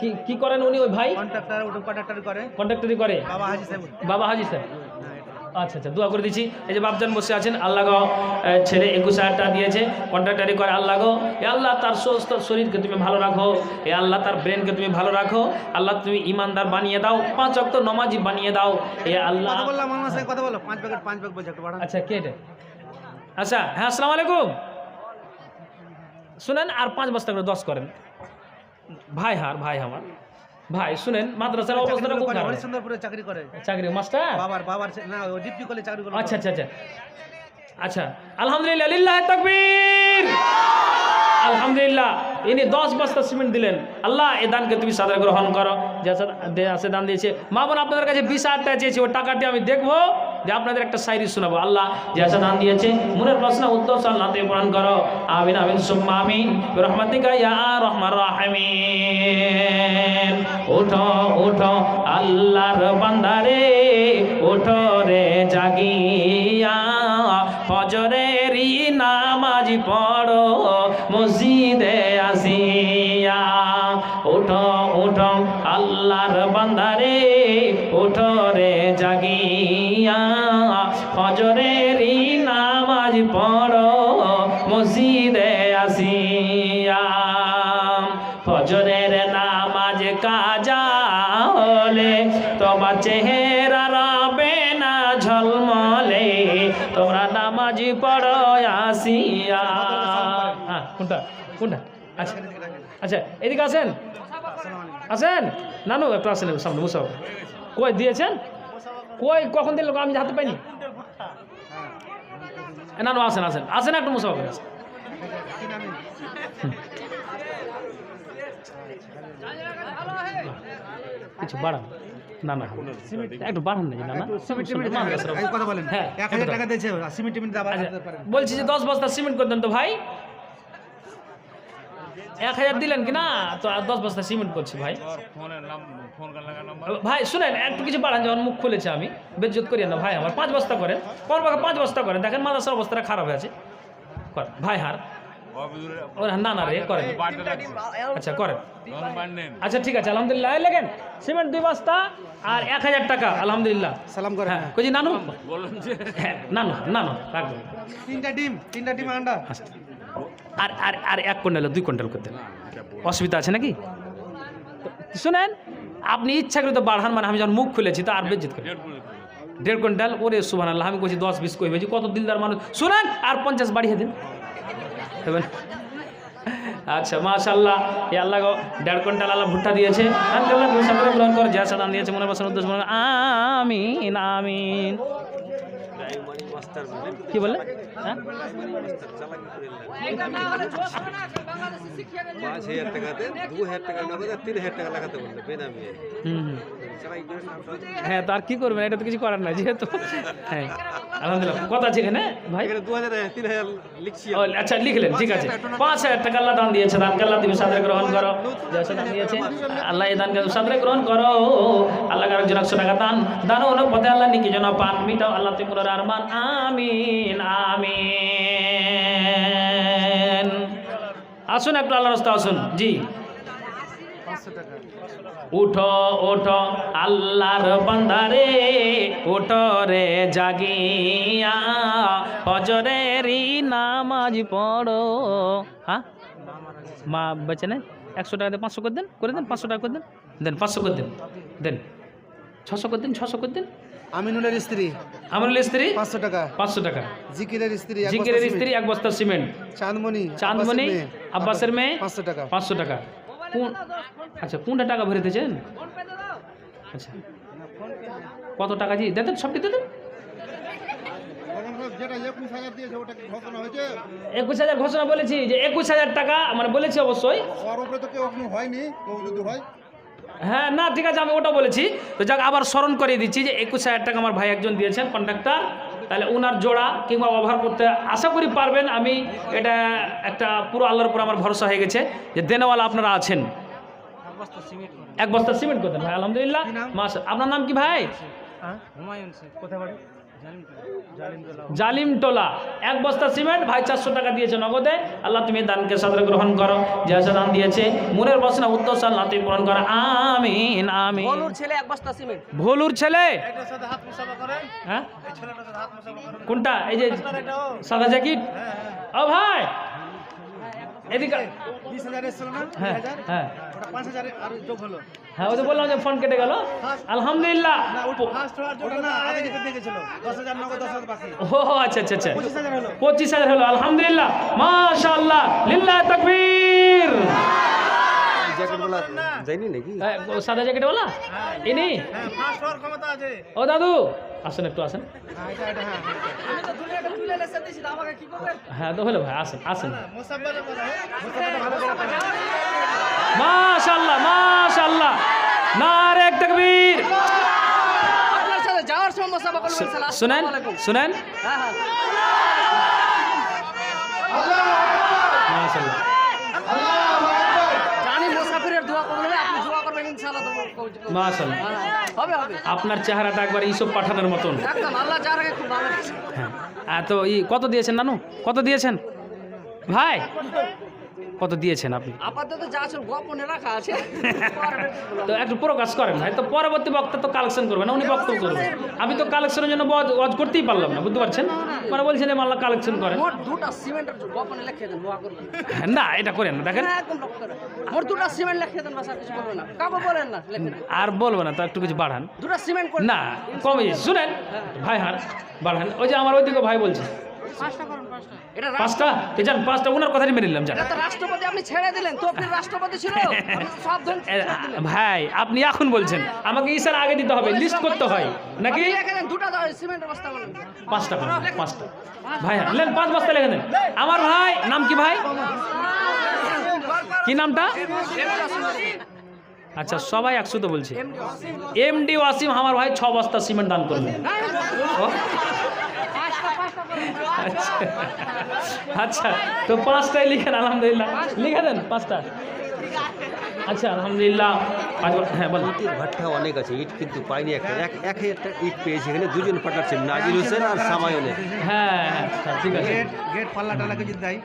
কি কি করেন উনি ওই ভাই? কন্ট্রাক্টর ওটা কন্ট্রাক্টর করে। কন্ট্রাক্টরি করে? বাবা হাজি সাহেব। বাবা হাজি হ্যাঁ, আচ্ছা আচ্ছা দোয়া করে দিচ্ছি। এই যে বাপজান বসে আছেন আল্লাহ ছেলে একুশ হাজার টাকা দিয়েছে কন্ট্রাক্টারি করে আল্লাহ এ আল্লাহ তার সুস্থ শরীরকে তুমি ভালো রাখো এ আল্লাহ তার ব্রেনকে তুমি ভালো রাখো আল্লাহ তুমি ইমানদার বানিয়ে দাও পাঁচ অক্ত নমাজি বানিয়ে দাও এ আল্লাহ কথা বলো পাঁচ প্যাকেট পাঁচ প্যাকেট বলছে আচ্ছা কে আচ্ছা হ্যাঁ আসসালামু আলাইকুম। শুনেন আর পাঁচ বস্তা করে দশ করেন। ভাই হার ভাই আমার। ভাই শুনেন মাদ্রাসার অবস্থাটা খুব খারাপ। হরিশ্চন্দ্রপুরে চাকরি করে। চাকরি মাস্টার? বাবার বাবার না ও ডিপটি কলেজ চাকরি করে। আচ্ছা আচ্ছা আচ্ছা। আচ্ছা আলহামদুলিল্লাহ লিল্লাহ তাকবীর। আলহামদুলিল্লাহ ইনি দশ বস্তা সিমেন্ট দিলেন। আল্লাহ এই দানকে তুমি সাদা গ্রহণ করো। যে আছে- দান দিয়েছে। মা বোন আপনাদের কাছে বিশ হাজার টাকা চেয়েছি ওই টাকাটি আমি দেখব। যে আপনাদের একটা শায়রি শোনাবো। আল্লাহ আছে দান দিয়েছে, মনের প্রশ্ন, উত্তর সাল্লাহ তুমি পূরণ করো। আমিন আমিন, সুম্মা রহমাতিকা ইয়া রহমান রাহিমিন। ওঠো ওঠো আল্লাহর বান্দারে ওঠো রে জাগিয়া। ফজরেরই নামাজ পড়ো। ওঠো ওঠো, আল্লাহর বান্দারে, ওঠো রে জাগিয়া। ফজরেরই নামাজ পড়ো, মসজিদে আসিয়া। ফজরের নামাজ কাজা হলে তোমার চেহারা রবে না ঝলমলে। তোমরা নামাজ পড়ো, আসিয়া। হ্যাঁ কোনটা? কোনটা? আচ্ছা। আচ্ছা এদিকে আসেন। আসেন। নানু একটু আসেন সামনে মুসাও কই দিয়েছেন? কই কখন দিল আমি হাতে পাইনি? নানু আসেন আসেন। আসেন একটু মুসাও করে আসেন। কিছু বাড়ান। না না একটু বাড়ান না না না কথা বলেন। হ্যাঁ, টাকা দিয়েছে আচ্ছা, বলছি যে দশ বস্তা সিমেন্ট করে দেন তো ভাই। এক হাজার দিলেন কি না তো আর দশ বস্তা সিমেন্ট করছি ভাই। ভাই শুনেন একটু কিছু বাড়ান যখন মুখ খুলেছে আমি। বেজ্জত করি না ভাই আমার। পাঁচ বস্তা করেন। করবাকে পাঁচ বস্তা করেন? দেখেন মাদ্রাসার অবস্থাটা খারাপ হয়ে আছে ভাই হার। না না রে করেন। আচ্ছা করেন। আচ্ছা ঠিক আছে আলহামদুলিল্লাহ। এই লেগেন সিমেন্ট দুই বস্তা আর এক হাজার টাকা আলহামদুলিল্লাহ। সালাম করে হ্যাঁ কইছি নানু? হ্যাঁ নানু নানু রাখবেন। তিনটা ডিম তিনটা ডিম আন্ডা। আচ্ছা। আর আর আর এক কুইন্টাল দুই কুইন্টাল করতেন অসুবিধা আছে নাকি? শুনেন, আপনি ইচ্ছা করে তো বাড়ান মানে আমি যখন মুখ খুলেছি তো আর বেজিত করি দেড় কুইন্টাল, ওরে সুবান আল্লাহ আমি কইছি দশ বিশ কই হয়েছি কত দিলদার মানুষ। শুনেন, আর পঞ্চাশ বাড়িয়ে দিন? আচ্ছা মাশাল্লাহ এ আল্লাহ দেড় কুইন্টাল আল্লাহ ভুট্টা দিয়েছে। গ্রহণ করো, যা সাদান দিয়েছে, মনে বসার উদ্দেশ্য আমিন আমিন। কি বললে হ্যাঁ পাঁচ হাজার টাকাতে দু হাজার টাকা নগদ আর তিন হাজার টাকা লাগাতে বলল বেনামি হুম হুম হ্যাঁ তো আর কি করবেন? এটা তো কিছু করার নাই যেহেতু। হ্যাঁ আলহামদুলিল্লাহ। কথা আছে এখানে? ভাই? আচ্ছা লিখলেন ঠিক আছে। পাঁচ হাজার টাকা আল্লাহ দান দিয়েছে দানকে আল্লাহ তুমি সাদরে গ্রহণ করো। দান দিয়েছে আল্লাহ এই দানকে সাদরে গ্রহণ করো। আল্লাহ কারও জন একশো টাকা দান। দান অন্য পথে আল্লাহ নিকি যেন পান। মিটাও আল্লাহ তুমি মুরার আরমান। আমিন আমিন। আসুন একটু আল্লাহ রাস্তা আসুন। জি। উঠো উঠো আল্লাহর বান্দারে উঠো রে জাগিয়া। ফজরেরই নামাজ পড়ো। হ্যাঁ? মা বেঁচে নেই একশো টাকা দিয়ে পাঁচশো করে দেন করে দেন পাঁচশো টাকা করে দেন। দেন পাঁচশো করে দেন দেন। ছশো করে দিন ছশো করে দিন। আমিনুলের স্ত্রী। আমার স্ত্রী? পাঁচশো টাকা। পাঁচশো টাকা। জিকিরের স্ত্রী জিকিরের স্ত্রী এক বস্তা সিমেন্ট। চাঁদমণি চাঁদমণি আব্বাসের মেয়ে। আব্বাসের মেয়ে? পাঁচশো টাকা। পাঁচশো টাকা। কোন আচ্ছা কোনটা টাকা ভরে দিয়েছেন? আচ্ছা। কত টাকা দিয়ে? দেন সবটি দেন। একুশ হাজার ঘোষণা বলেছি যে একুশ হাজার টাকা মানে বলেছি অবশ্যই। হয়নি যদি হয়। হ্যাঁ না ঠিক আছে আমি ওটা বলেছি। তো যাক আবার স্মরণ করিয়ে দিচ্ছি যে একুশ হাজার টাকা আমার ভাই একজন দিয়েছেন কন্ট্রাক্টর তাহলে ওনার জোড়া কিংবা ব্যবহার করতে আশা করি পারবেন। আমি এটা একটা পুরো আল্লাহর উপর আমার ভরসা হয়ে গেছে যে দেনেওয়ালা আপনারা আছেন। এক বস্তা সিমেন্ট করতেন ভাই আলহামদুলিল্লাহ। মাস আপনার নাম কি ভাই? হুমায়ুন জালিম টোলা। এক বস্তা সিমেন্ট ভাই চারশো টাকা দিয়েছে নগদে। আল্লাহ তুমি দানকে সাদরে গ্রহণ করো। যে দান দিয়েছে। মনের বসনা উত্তর সাল না তুমি পূরণ করো। আমিন আমিন। বলুর ছেলে এক বস্তা সিমেন্ট। ভোলুর ছেলে? হ্যাঁ? কোনটা? এই যে সাদা জ্যাকেট? ও ভাই এদিকে বিশ হাজার এসেছিল না? হ্যাঁ হ্যাঁ। ওটা পাঁচ হাজার আর যোগ হলো। হ্যাঁ ওই তো বললাম যে ফোন কেটে গেল। আলহামদুলিল্লাহ। ফার্স্ট হওয়ার জন্য না আগে থেকে দেখেছিল দশ হাজার নগদ দশ হাজার বাকি। ও আচ্ছা আচ্ছা আচ্ছা। পঁচিশ হাজার হলো। পঁচিশ হাজার হলো আলহামদুলিল্লাহ। মাশাআল্লাহ লিল্লাহ তাকবীর। জ্যাকেট বলা যায়নি নাকি? এ, ও সাদা জ্যাকেট বলা? ইনি? হ্যাঁ ও দাদু। আসেন একটু আসেন। হ্যাঁ হ্যাঁ তো হ্যাঁ হলো ভাই আসেন আসেন। করেন মাশাআল্লাহ মাশাআল্লাহ নারে তাকবীর। শুনেন শুনেন। হ্যাঁ হ্যাঁ। হ্যাঁ, আপনার চেহারাটা একবার ইসব পাঠানোর মতন। আল্লাহ খুব ভালো। হ্যাঁ তো ই কত দিয়েছেন নানু? কত দিয়েছেন? ভাই? কত দিয়েছেন আপনি? আপাতত যা আছে গোপনে রাখা আছে। তো একটু প্রকাশ করেন ভাই। তো পরবর্তী বক্তা তো কালেকশন করবেন না উনি বক্তব্য করবেন আমি তো কালেকশনের জন্য ওয়াজ ওয়াজ করতেই পারলাম না বুঝতে পারছেন? মানে বলছেন আল্লাহ কালেকশন করেন দুটা সিমেন্টের গোপনে লিখে দেন না এটা করেন না দেখেন। হ্যাঁ, মোট দুটা সিমেন্ট লিখে দেন বাস আর কিছু করবেন না। কাউকে বলেন না লিখে আর বলব না তো একটু কিছু বাড়ান। দুটা সিমেন্ট না কমে শুনেন ভাই হার বাড়ান। ওই যে আমার ওইদিকে ভাই বলছে এটা পাঁচটা? যান পাঁচটা ওনার কথাই মেনে নিলাম যান রাষ্ট্রপতি আপনি ছেড়ে দিলেন তো আপনি রাষ্ট্রপতি ছিল। আপনি তো সব ধন এ, ভাই আপনি এখন বলছেন আমাকে ইসার আগে দিতে হবে লিস্ট করতে হয় নাকি? দুটা সিমেন্টের বস্তা পাঁচটা ভাই হ্যাঁ পাঁচ বস্তা লিখে দেন আমার ভাই নাম কি ভাই? কি নামটা? আচ্ছা সবাই একসাথে বলছে। এমডি ওয়াসিম। আমার ভাই ছ বস্তা সিমেন্ট দান করবেন। ও, আচ্ছা আচ্ছা। তো পাঁচটাই লিখেন আলহামদুলিল্লাহ। লিখে দেন পাঁচটা। আচ্ছা আলহামদুলিল্লাহ। হ্যাঁ বলুন ইটের ভাট্টা অনেক আছে ইট কিন্তু পাইনি একটা। এক এক একটা ইট পেয়েছি এখানে দুজন পাঠাচ্ছেন নাজির হোসেন আর সামায়নে হ্যাঁ হ্যাঁ ঠিক আছে। গেট গেট পাল্লা টাল্লা কিছু দেয়।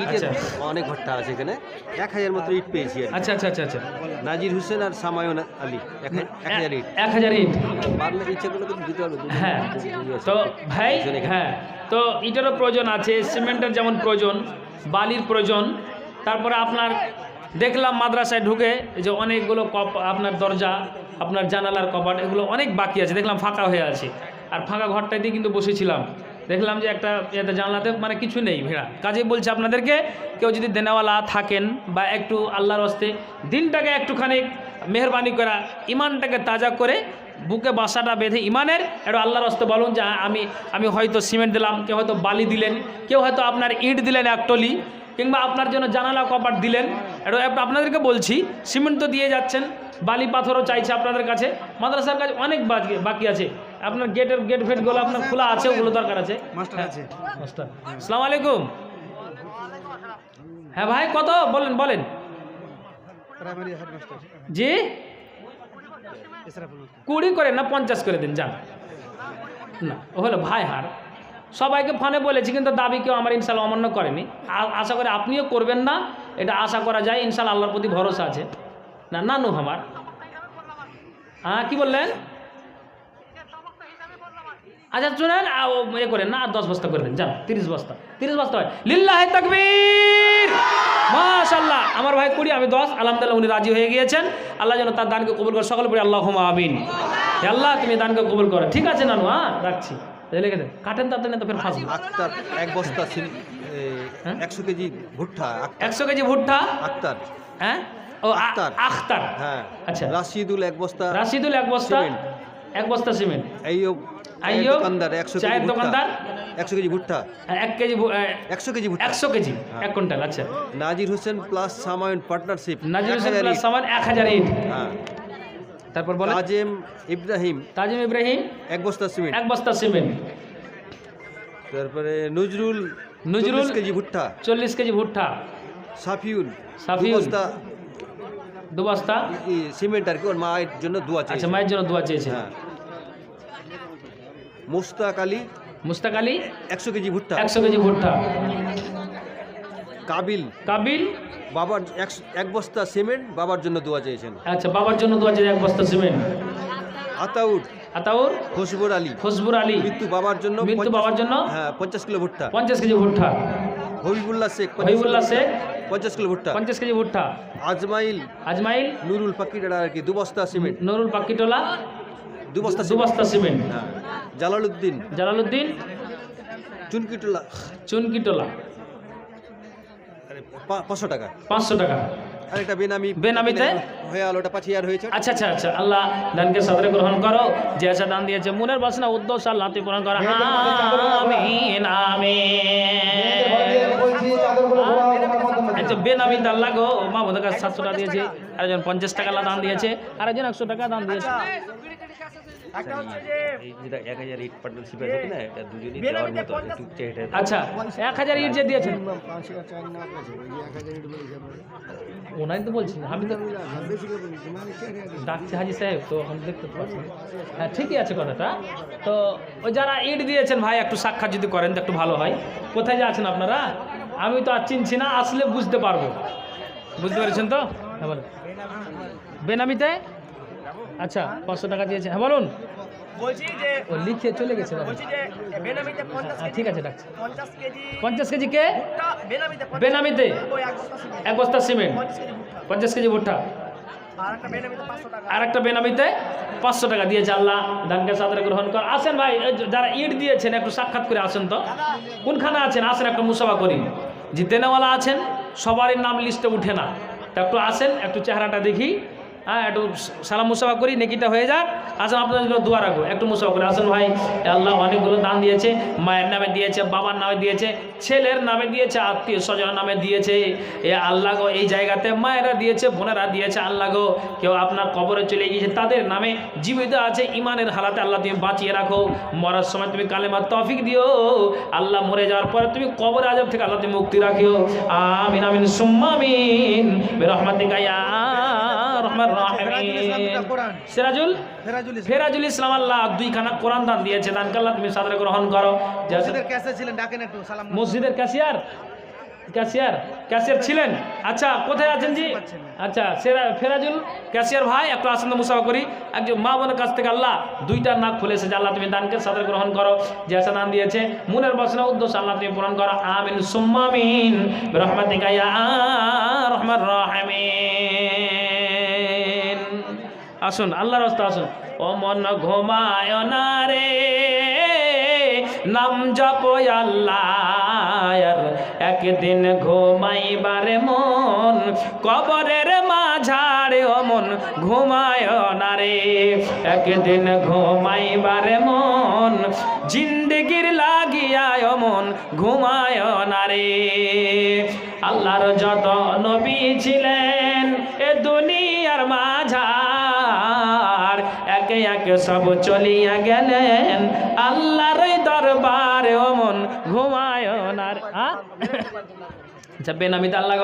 ইটের আচ্ছা। অনেক ভাট্টা আছে এখানে। এক হাজার মতো ইট পেয়েছি আচ্ছা আচ্ছা আচ্ছা আচ্ছা। নাজির হোসেন আর সামায়ন আলী এক হাজার ইট। এক হাজার ইট। পারলে ইচ্ছা করলে কিন্তু দিতে পারবে হ্যাঁ। তো ভাই হ্যাঁ। তো ইটেরও প্রয়োজন আছে সিমেন্টের যেমন প্রয়োজন বালির প্রয়োজন তারপরে আপনার দেখলাম মাদ্রাসায় ঢুকে যে অনেকগুলো কপ আপনার দরজা, আপনার জানালার কপাট, এগুলো অনেক বাকি আছে। দেখলাম ফাঁকা হয়ে আছে। আর ফাঁকা ঘরটাইতে কিন্তু বসেছিলাম। দেখলাম যে একটা এতে জানলাতে মানে কিছু নেই ভেড়া। কাজেই বলছে আপনাদেরকে, কেউ যদি দেনাওয়ালা থাকেন বা একটু আল্লাহর হস্তে দিনটাকে একটুখানি মেহরবানি করা ইমানটাকে তাজা করে বুকে বাসাটা বেঁধে ইমানের একটু আল্লাহর হস্তে বলুন যে, আমি আমি হয়তো সিমেন্ট দিলাম, কেউ হয়তো বালি দিলেন, কেউ হয়তো আপনার ইট দিলেন এক টলি। কিংবা আপনার জন্য জানালা কপাট দিলেন। এটা আপনাদেরকে বলছি সিমেন্ট তো দিয়ে যাচ্ছেন বালি পাথরও চাইছে আপনাদের কাছে। মাদ্রাসার কাছে অনেক বাকি আছে। আপনার গেটের গেট ফেটগুলো আপনার খোলা আছে ওগুলো দরকার আছে। মাস্টার আসসালামু আলাইকুম। হ্যাঁ ভাই কত? বলেন বলেন। জি? কুড়ি করে না পঞ্চাশ করে দিন যান। না ও হলো ভাই হার। সবাইকে ফোনে বলেছি, কিন্তু দাবি কেউ আমার ইনশাল্লাহ অমান্য করেনি। আশা করি আপনিও করবেন না, এটা আশা করা যায়, ইনশাল্লাহ আল্লাহর প্রতি ভরসা আছে। না, নানু আমার। হ্যাঁ কি বললেন? আচ্ছা ও এ করেন না, আর দশ বস্তা করে দেন, যান, তিরিশ বস্তা তিরিশ বস্তা হয়। লিল্লাহ তাকবীর! মাশাল্লাহ আমার ভাই কুড়ি, আমি দশ, আলহামদুলিল্লাহ উনি রাজি হয়ে গিয়েছেন। আল্লাহ যেন তার দানকে কবুল করে, সকল পড়ি আল্লাহ আমিন। আল্লাহ, তুমি দানকে কবুল করো। ঠিক আছে, নানু হ্যাঁ রাখছি। এই লিখে দেন কাটেন তাড়াতাড়ি না তো ফের ফাঁসবো। আক্তার এক বস্তা হ্যাঁ? একশো কেজি ভুট্টা একশো কেজি ভুট্টা? আক্তার হ্যাঁ? ও আ- আখতার। আখতার। হ্যাঁ। আচ্ছা। রাশিদুল এক বস্তা রাশিদুল এক বস্তা সিমেন্ট। এক বস্তা সিমেন্ট। আইয়ুব আইয়ুব, দোকানদার একশো চায়ের কেজি ভুট্টা। দোকানদার। একশো কেজি ভুট্টা। হ্যাঁ, এক কেজি একশো কেজি একশো কেজি এক কুইন্টাল আচ্ছা। Nazir Hossain plus সামায়ন partnership Nazir Hossain plus সামান এক হাজার ইট। হ্যাঁ। তারপর বলে কাজেম ইব্রাহিম। তাজিম ইব্রাহিম এক বস্তা সিমেন্ট। এক বস্তা সিমেন্ট। তারপরে নজরুল নজরুল কেজি ভুট্টা। চল্লিশ কেজি ভুট্টা। সাফিউল সাফিউল। দু বস্তা। দু বস্তা সিমেন্ট আর কি ওর মায়ের জন্য দোয়া আচ্ছা চাইছে মায়ের জন্য দোয়া চেয়েছে। হ্যাঁ। মোস্তাক আলী মুস্তাক আলী একশো কেজি ভুট্টা। একশো কেজি ভুট্টা। কাবিল। কাবিল। বাবার এক বস্তা সিমেন্ট বাবার জন্য দোয়া চেয়েছেন। আচ্ছা বাবার জন্য দোয়া হাজার এক বস্তা সিমেন্ট। আতাউর আতাউর খুশবুর আলী। খুশবুর আলী। মৃত্যু বাবার জন্য মৃত্যু পঞ্চাশ- বাবার জন্য হ্যাঁ পঞ্চাশ কিলো ভুট্টা। পঞ্চাশ কেজি ভুট্টা। হবিবুল্লাহ শেখ হবিবুল্লাহ শেখ পঞ্চাশ কিলো ভুট্টা। পঞ্চাশ কেজি ভুট্টা। আজমাইল। আজমাইল। নুরুল আর কি দু বস্তা সিমেন্ট। নুরুল পাকিটোলা দু বস্তা দু বস্তা সিমেন্ট। হ্যাঁ। জালালউদ্দিন। জালালউদ্দিন। চুনকিটোলা পাঁচশো টাকা। পাঁচশো টাকা। আর একটা বেনামি বেনামিতে? হয়ে আলো ওটা পাঁচ হাজার হয়েছে। আচ্ছা আচ্ছা আচ্ছা আল্লাহ দানকে সাদরে গ্রহণ করো। যে আশা দান দিয়েছে মনের বাসনা উদ্দেশ্য আল্লাহ তুই পূরণ করো। আমিন আমিন। আচ্ছা বেনামি দান লাগো। মা বোধ কাছে সাতশো টাকা দিয়েছে আরেকজন পঞ্চাশ টাকা দান দিয়েছে আরেকজন একশো টাকা দান দিয়েছে। এটা চেয়ে আচ্ছা এক হাজার ইট যে দিয়েছেন। ওনাই তো বলছি আমি তো ডাকছি হাজি সাহেব, তো আমি দেখতে পাচ্ছি। হ্যাঁ ঠিকই আছে কথাটা। তো ওই যারা ইট দিয়েছেন ভাই, একটু সাক্ষাৎ যদি করেন তো একটু ভালো হয়। কোথায় যে আছেন আপনারা? আমি তো আর চিনছি না, আসলে বুঝতে পারব। বুঝতে পেরেছেন তো? হ্যাঁ বলুন। বেনামিতে? আচ্ছা পাঁচশো টাকা দিয়েছে। হ্যাঁ বলুন। বলছি যে ও লিখে চলে গেছে বাবা। বলছি যে বেনামিতে পঞ্চাশ হ্যাঁ ঠিক আছে ডাকছি। পঞ্চাশ কেজি পঞ্চাশ কেজি কে? ভুট্টা বেনামিতে বেনামিতে? ওই এক বস্তা সিমেন্ট, এক বস্তা সিমেন্ট। পঞ্চাশ কেজি ভুট্টা। পঞ্চাশ কেজি ভুট্টা। আর একটা বেনামিতে পাঁচশো টাকা। আর একটা বেনামিতে পাঁচশো টাকা দিয়েছে আল্লাহ দানকে সাদরে গ্রহণ কর। আসেন ভাই এই যে যারা ইট দিয়েছেন একটু সাক্ষাৎ করে আসেন তো। কোনখানে আছেন? আসেন একটা মুসাফা করি। যে দেনেওয়ালা আছেন সবারই নাম লিস্টে উঠে না। তা একটু আসেন একটু চেহারাটা দেখি। হ্যাঁ একটু সালাম মুসাফা করি, নেকিটা হয়ে যাক। আসেন, আপনাদের জন্য দোয়া রাখব। একটু মুসাফা করে। আসেন ভাই, আল্লাহ অনেকগুলো দান দিয়েছে, মায়ের নামে দিয়েছে, বাবার নামে দিয়েছে, ছেলের নামে দিয়েছে, আত্মীয় স্বজনের নামে দিয়েছে। এ আল্লাহ গো, এই জায়গাতে মায়েরা দিয়েছে, বোনেরা দিয়েছে, আল্লাহ গো, কেউ আপনার কবরে চলে গিয়েছে, তাদের নামে জীবিত আছে, ইমানের হালাতে আল্লাহ তুমি বাঁচিয়ে রাখো। মরার সময় তুমি কালেমার তফিক দিও। আল্লাহ মরে যাওয়ার পরে তুমি কবর আজব থেকে আল্লাহ তুমি মুক্তি রাখিও। আমিন আমিন সুম্মামিন রহমাতিকা ইয়া রহমান সিরাজুল? ফেরাজুল ইসলাম। আল্লাহ কোরআন দান দিয়েছে। দান আল্লাহ তুমি সাদরে গ্রহণ করো। মসজিদের ছিলেন ক্যাশিয়ার ক্যাশিয়ার ক্যাশিয়ার আচ্ছা কোথায় আছেন জি? আচ্ছা সেরা ফেরাজুল ক্যাশিয়ার ভাই একটু আসেন মুসাফা করি। একজন মা বোনের কাছ থেকে আল্লাহ দুইটা নাক খুলেছে যে আল্লাহ তুমি দানকে সাদর গ্রহণ করো। যে দান দিয়েছে। মনের বাসনা উদ্দেশ্য আল্লাহ তুমি পূরণ করো। আমিন সুম্মামিন রহমাতিকা রহমান রাহিমিন। আসুন, আল্লাহর রাস্তা আসুন। ও মন ঘুমায় না রে, নাম জপ আল্লাহর একদিন ঘুমাইবারে মন, কবরের মাঝারে ও মন ঘুমায় না রে। একদিন ঘুমাইবারে মন, জিন্দগির লাগিয়ায় মন ঘুমায় না রে। আল্লাহর যত নবী ছিলেন, এ দুনিয়ার মাঝার একে একে সব চলিয়া গেলেন। আল্লাহর দরবারে অমন ঘুমায় না আ? আচ্ছা বেনামিতে আল্লাহ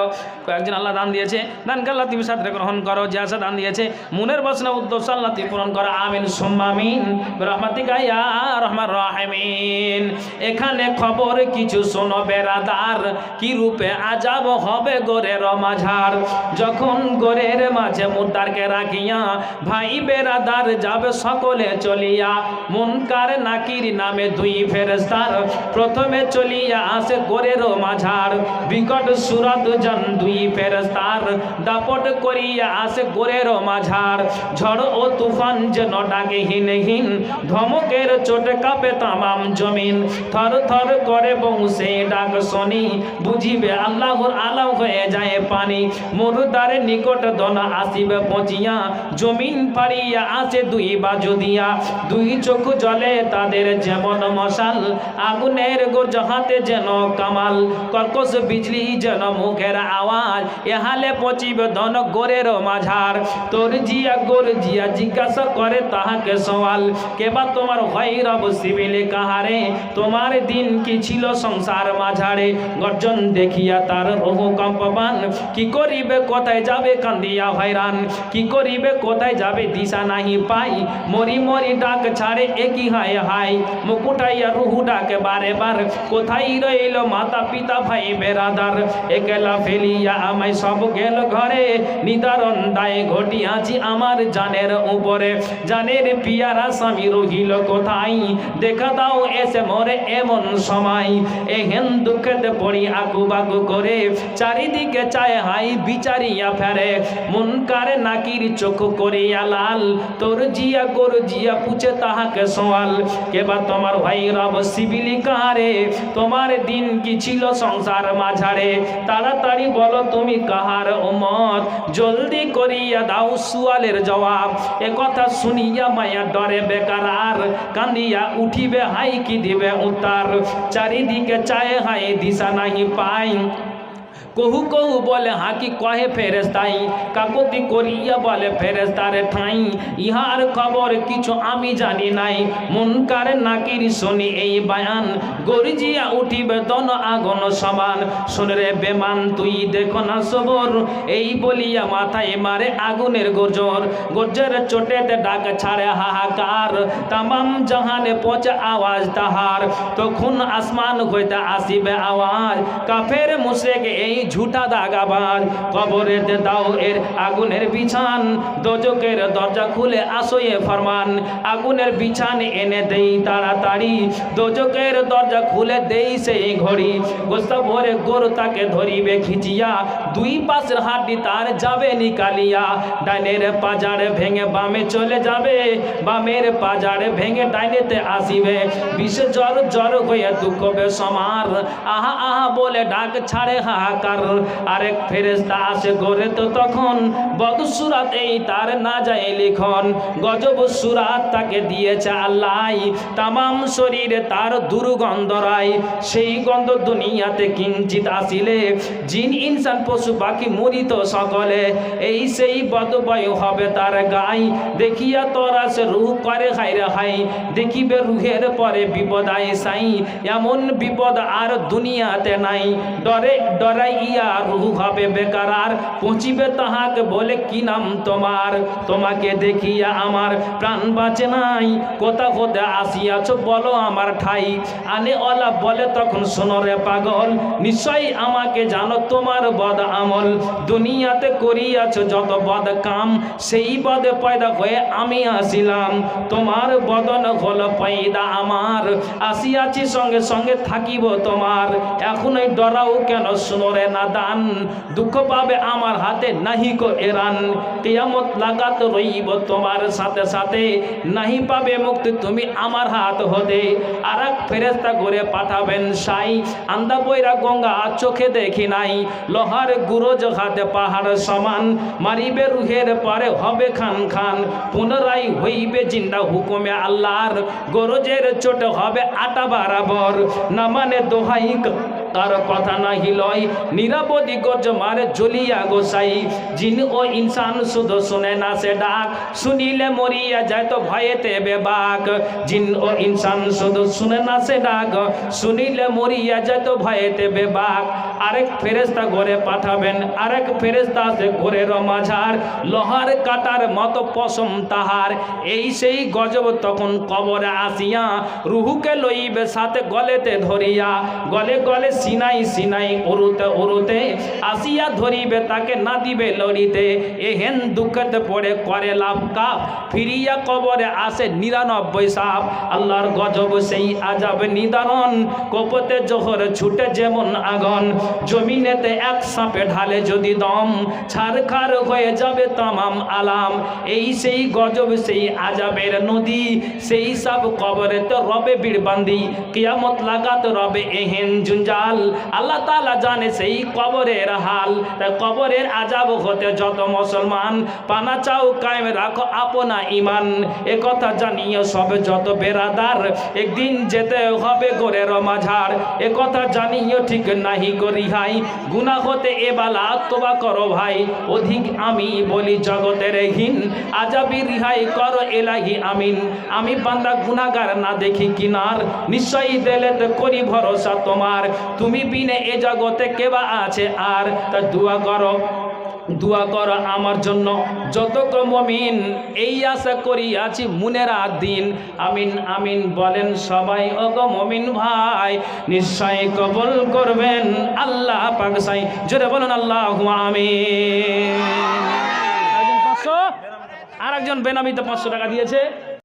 কয়েকজন আল্লাহ দান দিয়েছে। দানকে আল্লাহ তুমি সাথে গ্রহণ করো, যে আশা দান দিয়েছে। মনের বাসনা উদ্দেশ্য আল্লাহ তুমি পূরণ করো। আমিন সুম্মামিন রহমাতিকা ইয়া রহমান রাহিমিন। এখানে খবর কিছু শোনো বেরাদার কি রূপে আজাব হবে গোরের মাঝার। যখন গোরের মাঝে মুদ্দারকে রাখিয়া ভাই বেরাদার যাবে সকলে চলিয়া, মুনকার নাকির নামে দুই ফেরেস্তার প্রথমে চলিয়া আসে গোরের মাঝার। বিকট সুরত জন দুই ফেরেস্তার দাপট করিয়া আসে গোরের মাঝার। ঝড় ও তুফান যেন ডাকে হিনহীন ধমকের চোটে কাঁপে তামাম জমিন। থর থর করে বংশে ডাক শনি, বুঝিবে আল্লাহর আলাম হয়ে যায় পানি। মরুদারের নিকট দনা আসিবে পচিয়া, জমিন পাড়িয়া আসে দুই বাজু দিয়া। দুই চোখ জলে তাদের যেমন মশাল, আগুনের গোজ হাতে যেন কামাল। কর্কশ বিজলি যেন মুখের আওয়াজ, এহালে পচিব ধন গোরের মাঝার। তোর জিয়া গোর জিয়া জিজ্ঞাসা করে তাহাকে সওয়াল, কেবা তোমার হৈরব সিবিলে কাহারে? তোমার দিন কি ছিল সংসার মাঝারে? গর্জন দেখিয়া তার রহু কম্পমান, কি করিবে, কোথায় যাবে? কান্দিয়া হয়রান, কি করিবে, কোথায় যাবে দিশা নাহি পাই? মরি মরি ডাক ছাড়ে একই হায় হাই মুকুটাইয়া রুহু ডাকে বারে বার, কোথায় রইল মাতা পিতা ভাই বেরাদার একলা ফেলিয়া আমায় সব গেল ঘরে। নিদারণ দায় ঘটিয়াছি আমার জানের উপরে। জানের পিয়ারা স্বামী রহিল কোথায়? দেখা দাও এসে মরে এমন সময়। এহেন দুঃখেতে পড়ি আকু বাকু করে। চারিদিকে চায় হাই বিচারিয়া ফেরে। মন কারে নাকির চোখ করিয়া লাল। তোর জিয়া গোর জিয়া পুছে তাহাকে সোয়াল। কেবা তোমার ভাই রব সিবিলি কাহারে? তোমার দিন কি ছিল সংসার মাঝারে? তাড়াতাড়ি বলো তুমি কাহার ওমত জলদি করিয়া দাও সুয়ালের জবাব। এ কথা শুনিয়া মায়া ডরে বেকার আর কান্দিয়া উঠিবে, হাই কি দিবে উত্তার? চারিদিকে চায় হাই দিশা নাহি পাই কহু কহু বলে হাকি কহে ফেরেস্তাই কাকতি করিয়া বলে ফেরেস্তারে ঠাই ইহার খবর কিছু আমি জানি নাই মুনকার নাকির শুনি এই বায়ান গরিজিয়া উঠিবে দন আগুন সমান শুনে রে বেমান তুই দেখো না সবর এই বলিয়া মাথায় মারে আগুনের গজর গজ্জের চোটেতে ডাক ছাড়ে হাহাকার তামাম জাহানে পচে আওয়াজ তাহার তখন আসমান হইতে আসিবে আওয়াজ কাফের মুশরেক এই ঝুটা দাগাবাজ কবরেতে দাও এর আগুনের বিছান। দোজকের দরজা খুলে আসয়ে ফরমান। আগুনের বিছান এনে দেই তাড়াতাড়ি। দোজকের দরজা খুলে দেই সেই ঘড়ি। গোস্তা ভরে গরু তাকে ধরিবে খিচিয়া। দুই পাশের হাড্ডি তার যাবে নিকালিয়া ডাইনের পাজারে ভেঙে বামে চলে যাবে। বামের পাজারে ভেঙে ডাইনেতে আসিবে। বিষ জ্বর জ্বর হয়ে দুঃখ বেসমার। আহা আহা বলে ডাক ছাড়ে হাহাকার। আরেক ফেরেস্তা আসে গড়ে তো তখন বদসুরাত এই তার না যায় লিখন। গজব সুরাত তাকে দিয়েছে আল্লাহ। তামাম শরীরে তার দুর্গন্ধ রায়। সেই গন্ধ দুনিয়াতে কিঞ্চিত আসিলে। জিন, ইনসান, পশু, পাখি, মরিত সকলে, এই সেই বদবায়ু হবে তার গাই। দেখিয়া তোরা সে রুহ করে হাইরে হাই দেখিবে রুহের পরে বিপদ আয় সাই। এমন বিপদ আর দুনিয়াতে নাই। ডরে ডরাইয়া রুহ হবে বেকার আর পৌঁছিবে তাহাকে বলে, কি নাম তোমার? তোমাকে দেখিয়া আমার প্রাণ বাঁচে নাই। কোথা হতে আসিয়াছ, বলো আমার ঠাই। আনে অলা বলে, তখন শোনো রে পাগল, নিশ্চয়ই আমাকে জানো তোমার বদ আমল। দুনিয়াতে করিয়াছ যত বদ কাম, সেই বদে পয়দা হয়ে আমি আসিলাম। তোমার বদন হল পয়দা আমার। আসিয়াছি সঙ্গে সঙ্গে থাকিব তোমার। এখনই ডরাও কেন, শুনো রে না দান। দুঃখ পাবে আমার হাতে, নাহি কো এরান। তিয়ামত লাগাত রইব তোমার সাথে সাথে, নাহি পাবে মুক্তি তুমি আমার হাত হতে। আর এক ফেরেস্তা করে পাঠাবেন সাই, আন্দা বৈরা গঙ্গা চোখে দেখি নাই। লোহার গুরজ হাতে পাহাড় সমান, মারিবে রুহের পরে হবে খান খান। পুনরায় হইবে জিন্দা হুকুমে আল্লাহর। গরজের চোট হবে আটা বারাবর। না মানে দোহাই তার কথা নাহি লয়। নিরাপদি গজ মারে জ্বলিয়া গোসাই। জিন ও ইনসান শুধু শুনে না সে ডাক। শুনিলে মরিয়া যায় তো ভয়েতে বেবাক। জিন ও ইনসান শুধু শুনে না সে ডাক। শুনিলে মরিয়া যায় তো ভয়েতে বেবাক। আরেক ফেরেস্তা ঘরে পাঠাবেন। আরেক ফেরেস্তা সে ঘরের মাঝার। লোহার কাটার মতো পশম তাহার। এই সেই গজব তখন কবরে আসিয়া রুহুকে লইবে সাথে গলেতে ধরিয়া। গলে গলে সিনাই সিনাই উরুতে উরুতে আসিয়া ধরিবে, তাকে না দিবে লড়িতে। এহেন দুঃখতে পড়ে করে লাভ কাপ। ফিরিয়া কবরে আসে নিরানব্বই সাপ। আল্লাহর গজব সেই আজাব নিদারণ। কোপতে জোহর ছুটে যেমন আগুন। জমিনেতে এক সাপে ঢালে যদি দম, ছারখার হয়ে যাবে তামাম আলাম। এই সেই গজব, সেই আজাবের নদী। সেই সব কবরে তো রবে বীরবান্দি। কিয়ামত লাগাত রবে এহেন জুঞ্জাল। হাল। আল্লাহ তালা জানে সেই কবরের হাল। তাই কবরের আজাব হতে যত মুসলমান, পানা চাও কায়েম রাখো আপনা ইমান এ কথা জানিয়ে সব যত বেরাদার, একদিন যেতে হবে গোরের মাঝার। এ কথা ঠিক নাহি করি হাই গুনা হতে এবালা তোবা করো ভাই। অধিক আমি বলি জগতের হীন। আজাবি রিহাই করো এলাহি আমিন। আমি বান্দা গুনাগার না দেখি কিনার। নিশ্চয়ই দিলে তো করি ভরসা তোমার। তুমি বিনে এ জগতে কেবা আছে আর, তা দুয়া করো, দোয়া কর আমার জন্য। যত মমিন এই আশা করি আছি মুনেরা দিন, আমিন আমিন বলেন সবাই অগ মমিন ভাই, নিশ্চয় কবল করবেন আল্লাহ পাক সাই। জোরে বলুন আল্লাহ পাঁচশো আর একজন বেনামিতে পাঁচশো টাকা দিয়েছে।